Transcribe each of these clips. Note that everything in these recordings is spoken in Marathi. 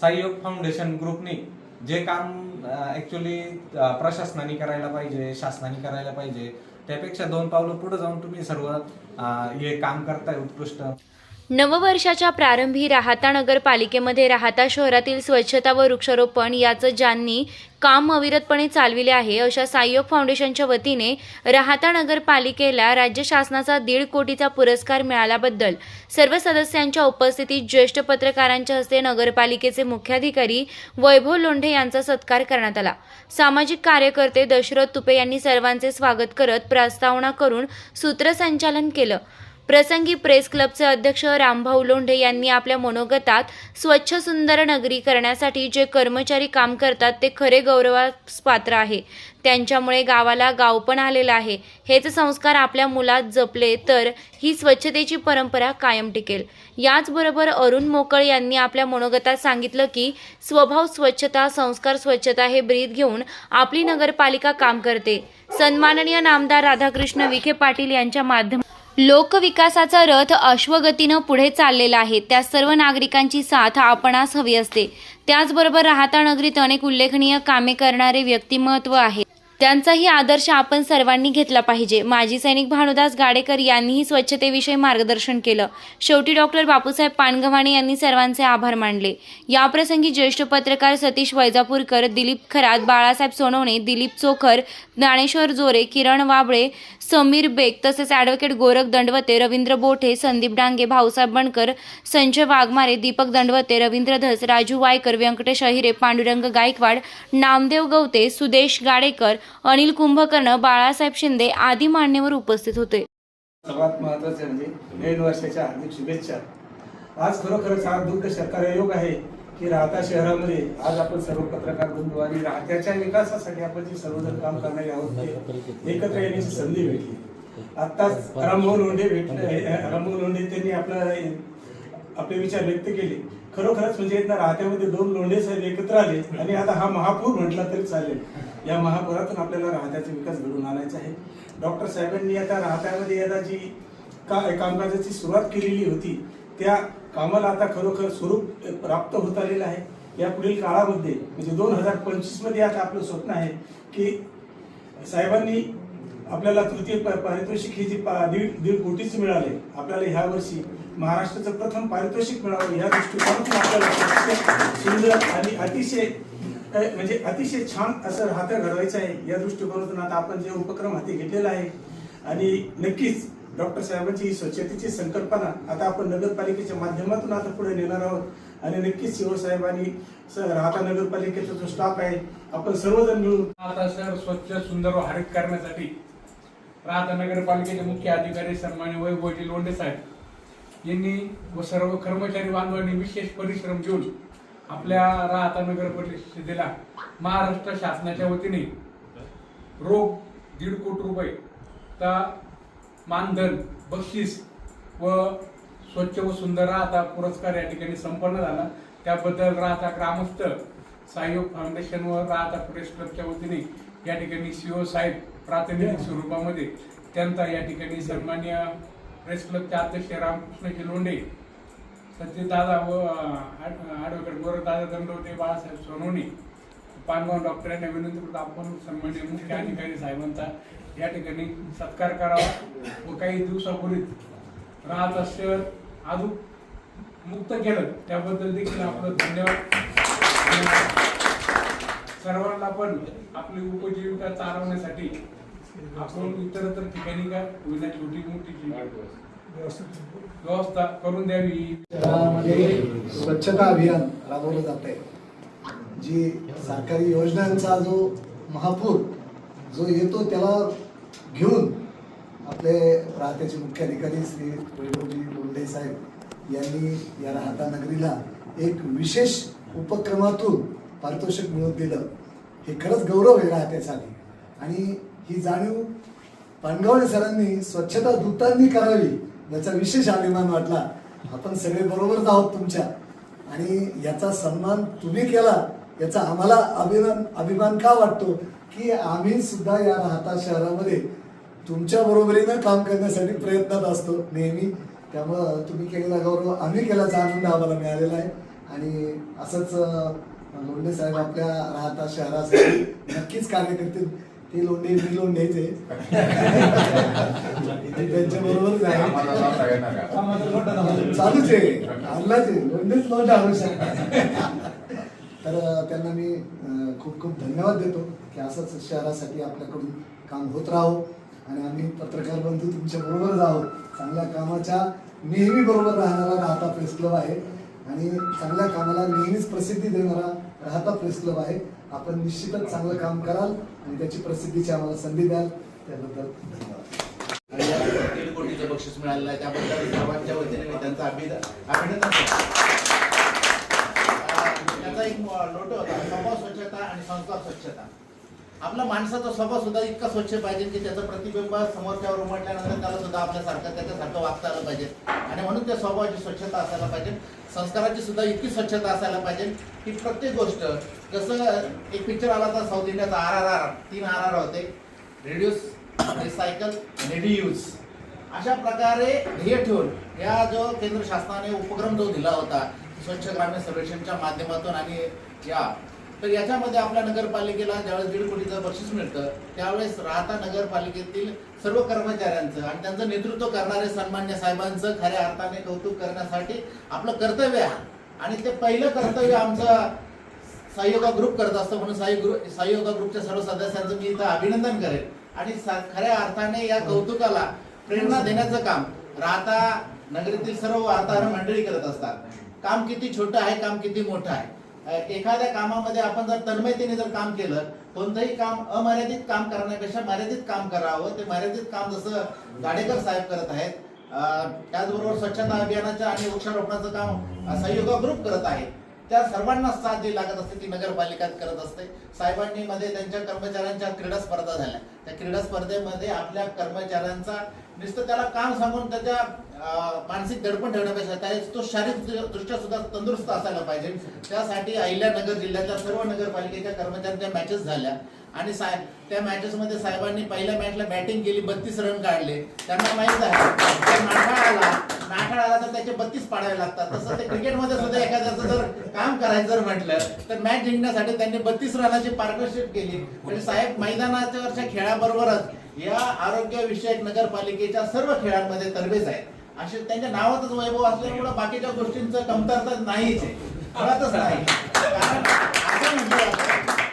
सहयोग फाउंडेशन ग्रुपने जे काम ऍक्च्युली प्रशासनाने करायला पाहिजे शासनाने करायला पाहिजे त्यापेक्षा दोन पावलं पुढे जाऊन तुम्ही सर्व हे काम करताय उत्कृष्ट. नववर्षाच्या प्रारंभी राहाता नगरपालिकेमध्ये राहाता शहरातील स्वच्छता व वृक्षारोपण याचं ज्यांनी काम अविरतपणे चालविले आहे अशा सायोग फाउंडेशनच्या वतीने राहाता नगरपालिकेला राज्य शासनाचा दीड कोटीचा पुरस्कार मिळाल्याबद्दल सर्व सदस्यांच्या उपस्थितीत ज्येष्ठ पत्रकारांच्या हस्ते नगरपालिकेचे मुख्याधिकारी वैभव लोंढे यांचा सत्कार करण्यात आला. सामाजिक कार्यकर्ते दशरथ तुपे यांनी सर्वांचे स्वागत करत प्रस्तावना करून सूत्रसंचालन केलं. प्रसंगी प्रेस क्लबचे अध्यक्ष रामभाऊ लोंढे यांनी आपल्या मनोगतात स्वच्छ सुंदर नगरी करण्यासाठी जे कर्मचारी काम करतात ते खरे गौरवास पात्र आहे. त्यांच्यामुळे गावाला गाव पण आलेलं आहे. हेच संस्कार आपल्या मुलात जपले तर ही स्वच्छतेची परंपरा कायम टिकेल. याचबरोबर अरुण मोकळ यांनी आपल्या मनोगतात सांगितलं की स्वभाव स्वच्छता संस्कार स्वच्छता हे ब्रीद घेऊन आपली नगरपालिका काम करते. सन्माननीय नामदार राधाकृष्ण विखे पाटील यांच्या माध्यम लोकविकासाचा रथ अश्वगतीनं पुढे चाललेला आहे. त्या सर्व नागरिकांची साथ आपणास हवी असते. त्याचबरोबर राहता नगरीत अनेक उल्लेखनीय कामे करणारे व्यक्तिमत्व आहे. त्यांचाही आदर्श आपण सर्वांनी घेतला पाहिजे. माजी सैनिक भानुदास गाडेकर यांनीही स्वच्छतेविषयी मार्गदर्शन केलं. शेवटी डॉक्टर बापूसाहेब पानगव्हाणे यांनी सर्वांचे आभार मानले. याप्रसंगी ज्येष्ठ पत्रकार सतीश वैजापूरकर दिलीप खरात बाळासाहेब सोनवणे दिलीप चोखर ज्ञानेश्वर जोरे किरण वाबळे समीर बेग तसेच ॲडव्होकेट गोरख दंडवते रवींद्र बोठे संदीप डांगे भाऊसाहेब बनकर संजय वाघमारे दीपक दंडवते रवींद्र धस राजू वायकर व्यंकटेश अहिरे पांडुरंग गायकवाड नामदेव गवते सुदेश गाडेकर अनिल कुंभकर्ण बाळासाहेब शिंदे आदी मान्यवर उपस्थित होते. सर्वात महत्त्वाचे म्हणजे नवीन वर्षाच्या हार्दिक शुभेच्छा. आज खरोखरच हा दुग्ध सरकार योग आहे. की राहता शहरामध्ये आज आपण सर्व पत्रकार बंधू आणि राहत्याच्या विकासासाठी आपण जे सर्वजण काम करणारे आहोत ते एकत्र येण्याची संधी भेटली. आत्ताच राममोहन लोंढे भेटले राममोहन लोंढे त्यांनी आपला आपले विचार व्यक्त केले. खरोखरच म्हणजे ना राहत्यामध्ये दोन लोंढे साहेब एकत्र आले आणि आता हा महापूर म्हटला तरी चालेल. या महापुरातून आपल्याला राहत्याचा विकास घडवून आणायचा आहे. डॉक्टर साहेबांनी आता राहत्यामध्ये आता जी का कामकाजाची सुरुवात केलेली होती त्या कामाला आता खरोखर स्वरूप प्राप्त होत आलेलं आहे. या पुढील काळामध्ये म्हणजे दोन हजार पंचवीसमध्ये आता आपलं स्वप्न आहे की साहेबांनी आपल्याला तृतीय प- पारितोषिक हे जी पा- दीड दीड कोटीच मिळाले आपल्याला ह्या वर्षी महाराष्ट्राचं प्रथम पारितोषिक मिळावं या दृष्टिकोनातून आपल्याला सुंदर आणि अतिशय म्हणजे अतिशय छान असं हात घडवायचं आहे. या दृष्टिकोनातून आता आपण जे उपक्रम हाती घेतलेला आहे आणि नक्कीच डॉक्टर साहेबांची ही स्वच्छतेची संकल्पना आता आपण नगरपालिकेच्या माध्यमातून आता पुढे नेणार आहोत. आणि नक्कीच शिवसाहेबांनी आणि राहता नगरपालिकेचा जो स्टाफ आहे आपण सर्वजण मिळून आता शहर स्वच्छ सुंदर व हरित करण्यासाठी राहता नगरपालिकेचे मुख्य अधिकारी सन्मान्य वैभवजी लोंढे साहेब यांनी व सर्व कर्मचारी बांधवांनी विशेष परिश्रम घेऊन आपल्या राहता नगर परिषदेला महाराष्ट्र शासनाच्या वतीने रोख दीड कोटी रुपये तर मानधन बक्षीस व स्वच्छ व सुंदर राहता पुरस्कार या ठिकाणी संपन्न झाला. त्याबद्दल राहता ग्रामस्थ सहयोग फाउंडेशन व राहता प्रेस क्लबच्या वतीने या ठिकाणी सीओ साहेब प्रातिनिधिक स्वरूपामध्ये त्यांचा या ठिकाणी सन्मान्य प्रेस क्लबचे अध्यक्ष रामकृष्णजी लोंढे सत्यदादा व ॲडव्होकेट गोरखदादा दंडवते बाळासाहेब सोनवणे पानगाव डॉक्टरांना विनंती करतो आपण सन्मान्य मुख्य अधिकारी साहेबांचा या ठिकाणी सत्कार करावा व काही दिवसापूर्वीच राहत शहर अजून मुक्त केलं त्याबद्दल देखील आपलं धन्यवाद. सर्वांना पण आपली उपजीविका चालवण्यासाठी आपण इतरत्र ठिकाणी का होईना छोटी मोठी व्यवस्था करून द्यावी. शहरामध्ये स्वच्छता अभियान राबवलं जात आहे. जी सरकारी योजनांचा जो महापूर जो येतो त्याला घेऊन आपले राहत्याचे मुख्य अधिकारी श्री वैभवजी लोंढे साहेब यांनी या राहता नगरीला एक विशेष उपक्रमातून पारितोषिक मिळवून दिलं. हे खरंच गौरव आहे राहत्यासाठी आणि ही जाणीव पानगावणे सरांनी स्वच्छता दूतांनी करावी याचा विशेष अभिमान वाटला. आपण सगळे बरोबरच आहोत तुमच्या. आणि याचा सन्मान तुम्ही केला याचा आम्हाला अभिमान अभिमान का वाटतो? की आम्ही सुद्धा या राहता शहरामध्ये तुमच्या बरोबरीनं काम करण्यासाठी प्रयत्नात असतो नेहमी. त्यामुळं तुम्ही केलेला गौरव आम्ही केल्याचा आनंद आम्हाला मिळालेला आहे. आणि असंच लोंढे साहेब आपल्या राहता शहरासाठी नक्कीच कार्य करतील ते लोंढे मी लोंढेच त्यांच्या बरोबरच आहे. चालूच आहे. आणलाच आहे. लोंढेच लोंढ शकतात. तर त्यांना मी खूप खूप धन्यवाद देतो. की असंच शहरासाठी आपल्याकडून काम होत राहो. आणि आम्ही पत्रकार बंधू तुमच्या बरोबरच आहोत चांगल्या कामाच्या नेहमी बरोबर राहणारा राहता प्रेस क्लब आहे. आणि चांगल्या कामाला नेहमीच प्रसिद्धी देणारा राहता प्रेस क्लब आहे. आपण निश्चितच चांगलं काम कराल आणि त्याची प्रसिद्धीची आम्हाला संधी द्याल. त्याबद्दल धन्यवाद. आणि दीड कोटीचं बक्षीस मिळालेलं आहे. त्याबद्दल सर्वांच्या वतीने मी अभिनंदन त्याचा एक लोटो होता. स्वभाव स्वच्छता आणि संस्कार स्वच्छता. आपला माणसाचा स्वभाव सुद्धा इतका स्वच्छ पाहिजे की त्याचं प्रतिबिंब समोरच्यावर उमटल्यानंतर त्याला सुद्धा आपल्यासारखं त्याच्यासारखं वागता आलं पाहिजे. आणि म्हणून त्या स्वभावाची स्वच्छता असायला पाहिजे. संस्काराची सुद्धा इतकी स्वच्छता असायला पाहिजे की प्रत्येक गोष्ट जसं एक पिक्चर आला होता साऊथ इंडियाचा आर आर आर तीन आर आर होते. रेड्यूस रिसायकल आणि अशा प्रकारे ध्येय ठेवून या जो केंद्र शासनाने उपक्रम जो दिला होता स्वच्छ ग्रामीण सर्वेक्षणच्या माध्यमातून आणि या तर याच्यामध्ये आपल्या नगरपालिकेला ज्यावेळेस दीड कोटीचं बक्षीस मिळतं त्यावेळेस राहता नगरपालिकेतील सर्व कर्मचाऱ्यांचं आणि त्यांचं नेतृत्व करणारे सन्मान्य साहेबांचं खऱ्या अर्थाने कौतुक करण्यासाठी आपलं कर्तव्य आहे. आणि ते पहिलं कर्तव्य आमचं सहयोगा ग्रुप करत असतो म्हणून सहयोग ग्रुप सहयोगा ग्रुपच्या सर्व सदस्यांचं मी इथं अभिनंदन करेल. आणि खऱ्या अर्थाने या कौतुकाला प्रेरणा देण्याचं काम राहता नगरीतील सर्व वार्ताहर मंडळी करत असतात. काम किती छोटं आहे काम किती मोठं आहे. एखाद्या कामामध्ये आपण जर तन्मयतेने जर काम केलं कोणतंही काम अमर्यादित काम करण्यापेक्षा मर्यादित काम करावं. ते मर्यादित काम जसं गाडेकर साहेब करत आहेत त्याचबरोबर स्वच्छता अभियानाचं आणि वृक्षारोपणाचं काम अ, ग्रुप करत आहे त्या सर्वांना साथ जी लागत असते ती नगरपालिका करत असते. साहेबांनी मध्ये त्यांच्या कर्मचाऱ्यांच्या क्रीडा स्पर्धा झाल्या. त्या क्रीडा स्पर्धेमध्ये आपल्या कर्मचाऱ्यांचा नुसतं त्याला काम सांगून त्याच्या मानसिक दडपण ठेवण्यापेक्षा त्या तो शारीरिक दृष्ट्या सुद्धा तंदुरुस्त असायला पाहिजे. त्यासाठी अहिल्यानगर जिल्ह्याच्या सर्व नगरपालिकेच्या कर्मचाऱ्यांच्या मॅचेस झाल्या. आणि साहेब त्या मॅचेस मध्ये साहेबांनी पहिल्या मॅचला बॅटिंग केली बत्तीस रन काढले. त्यांना माहीत आहे आला नाठाळ आला तर त्याचे बत्तीस पाडावे लागतात. तसं ते क्रिकेटमध्ये सुद्धा एखाद्याचं जर काम करायचं जर म्हटलं तर मॅच जिंकण्यासाठी त्यांनी बत्तीस रनाची पार्टनरशिप केली. म्हणजे साहेब मैदानाच्या खेळाबरोबरच या आरोग्य विषयक नगरपालिकेच्या सर्व खेळांमध्ये तरबेज आहेत असे त्यांच्या नावातच वैभव असल्यामुळे बाकीच्या गोष्टींचं कमतरता नाहीच आहे. कळतच नाही. कारण असं म्हटलं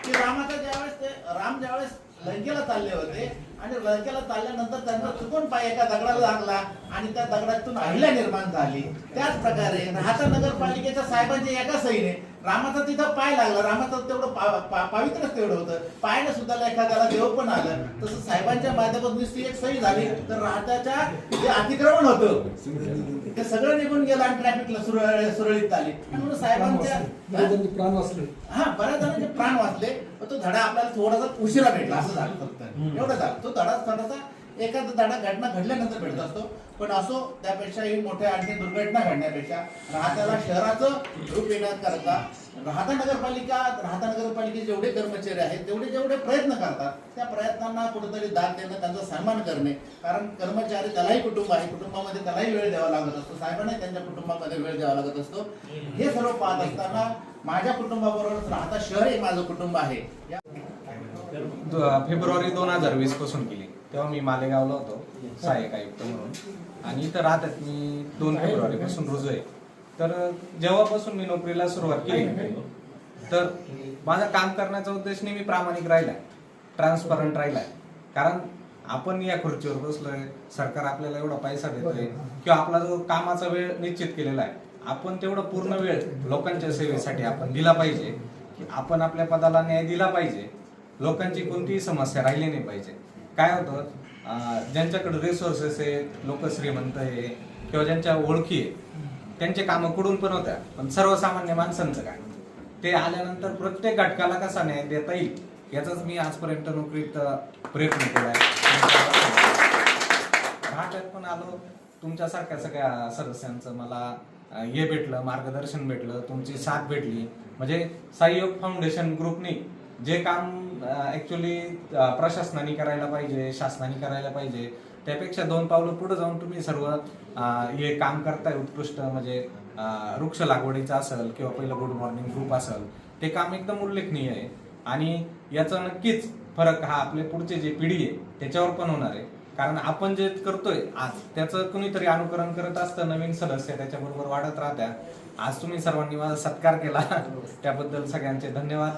की रामाचा ज्यावेळेस ते राम ज्यावेळेस लंकेला चालले होते आणि लडक्याला चालल्यानंतर त्यांचा चुकून पाय एका दगडाला लागला आणि त्या दगडातून अहिल्या निर्माण झाली. त्याच प्रकारे राहता नगरपालिकेच्या साहेबांच्या एका सहीने रामाचा तिथं पाय लागला. रामाचं तेवढं पा- पा- पावित्रच तेवढं होतं. पायाने सुद्धा एखाद्याला देव पण आलं. तसं साहेबांच्या माध्यमातून नुसती एक सही झाली. तर राहत्याच्या जे अतिक्रमण होतं ते सगळं निघून गेलं आणि ट्रॅफिकला सुरळ सुरळीत आली. म्हणून साहेबांच्या प्राण वाचले. हा बऱ्याच जणांचे प्राण वाचले. पण तो धडा आपल्याला थोडासा उशिरा भेटला. असं झालं फक्त. एवढं झालं. तो धडा थोडासा एखादा धडा घटना घडल्यानंतर भेटत असतो. पण असो त्यापेक्षाही मोठ्या आणखी दुर्घटना घडण्यापेक्षा राहत्याला शहराचं रूप येण्याकरता राहता नगरपालिका राहता नगरपालिकेचे जेवढे कर्मचारी आहेत तेवढे जेवढे प्रयत्न करतात त्या प्रयत्नांना कुठेतरी दाद देणं त्यांचा सन्मान करणे. कारण कर्मचारी त्यालाही कुटुंब आहे कुटुंबामध्ये त्यालाही वेळ द्यावा लागत असतो. साहेबांनाही त्यांच्या कुटुंबामध्ये वेळ द्यावा लागत असतो. हे सर्व पाहत असताना माझ्या कुटुंबाबरोबर राहता शहर हे माझं कुटुंब आहे. या फेब्रुवारी दोन हजार वीसपासून केली. तेव्हा मी मालेगावला होतो सहाय्यक आयुक्त म्हणून. आणि इथं राहतात मी दोन फेब्रुवारीपासून रुजू आहे. तर जेव्हापासून मी नोकरीला सुरुवात केली तर माझा काम करण्याचा उद्देश नेहमी प्रामाणिक राहिलाय ट्रान्सपरंट राहिलाय कारण आपण या खुर्चीवर बसलोय सरकार आपल्याला एवढा पैसा देतोय किंवा आपला जो कामाचा वेळ निश्चित केलेला आहे आपण तेवढं पूर्ण वेळ लोकांच्या सेवेसाठी आपण दिला पाहिजे की आपण आपल्या पदाला न्याय दिला पाहिजे. लोकांची कोणतीही समस्या राहिली नाही पाहिजे. काय होतं ज्यांच्याकडे रिसोर्सेस आहे लोक श्रीमंत आहे किंवा ज्यांच्या ओळखी आहे त्यांचे कामं कुठून पण होत्या. पण सर्वसामान्य माणसांचं काय? ते आल्यानंतर प्रत्येक घटकाला कसा न्याय देता येईल याचाच मी आजपर्यंत नोकरीत प्रयत्न केला आहे. पण आलो. तुमच्यासारख्या सगळ्या सदस्यांचं मला हे भेटलं मार्गदर्शन भेटलं तुमची साथ भेटली. म्हणजे सहयोग फाउंडेशन ग्रुपनी जे काम ऍक्च्युली प्रशासनाने करायला पाहिजे शासनाने करायला पाहिजे. त्यापेक्षा दोन पावलं पुढे जाऊन तुम्ही सर्व हे काम करताय उत्कृष्ट म्हणजे वृक्ष लागवडीचं असेल किंवा पहिलं गुड मॉर्निंग ग्रुप असेल ते काम एकदम उल्लेखनीय आहे. आणि याचा नक्कीच फरक हा आपले पुढचे जे पिढी आहे त्याच्यावर पण होणार आहे. कारण आपण जे करतोय आज त्याचं कुणीतरी अनुकरण करत असतं नवीन सदस्य त्याच्याबरोबर वाढत राहत्या. आज तुम्ही सर्वांनी माझा सत्कार केला. त्याबद्दल सगळ्यांचे धन्यवाद.